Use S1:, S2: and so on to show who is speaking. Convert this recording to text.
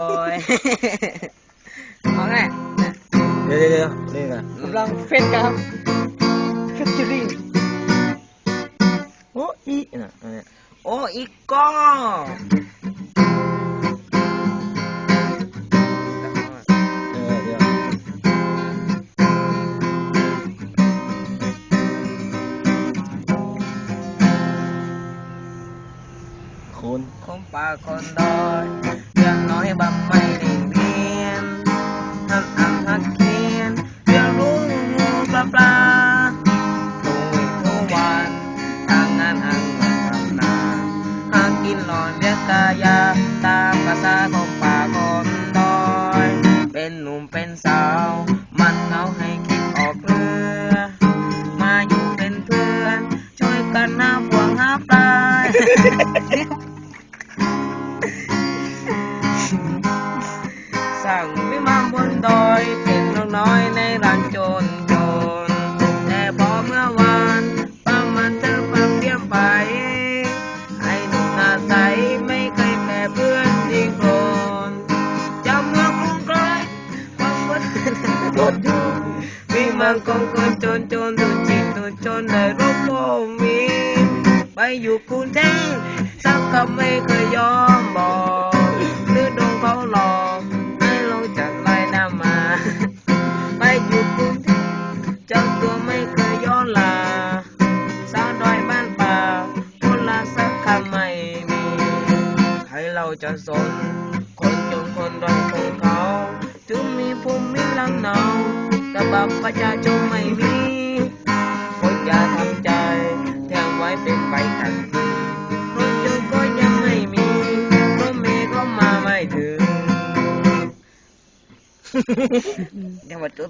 S1: โอ้ยเอาไง
S2: เดี๋ยวเดี๋ยวเดี๋ยวนี่ไง
S3: กำลังเฟซค รับเฟซจิริง
S2: โอ้อีน่ะอันเนี้ย
S1: โอ้อีกก้อ
S2: เดียวคุณ
S1: คงป่าคนดอยอย่างน้อยบังไม่ได้เรียนทำอังหักเขียนเรียนรู้งูปลาปลาทุกวี่ทุกวันทางงานอังเงินทำนาหากินหลอนเลี้ยงกายาตามภาษาของป่าคนดอย เป็นหนุ่มเป็นสาว มันเอาให้คิดออกเรือมาอยู่เป็นเพื่อน ช่วยกันหาพวงหาปลา วิมานบนดอยเป็นน้องน้อยในร้านโจรโจรแต่พอเมื่อวานป้ามันเธอฟังเรียบไปให้หนุ่มหน้าใสไม่เคยแพ้เพื่อนยิงโกรนจำเมืองกรุงไกลความฝันโดดอยู่วิมานของคนจนจนดูจิตดูจนได้รบโมมีไปอยู่กรุงเทพสักคำไม่เคยยอมบอก สักคำไม่มีใครเราจะสน คนจนคนดอยของเขา ถึงมีภูมิลำเนาแต่บัตรประชาชนไม่มีคนอย่าทำใจแทงไว้เป็นไปทันทีรถยนต์ก็ยังไม่มีรถเมล์ก็มาไม่ถึงยังมาจุด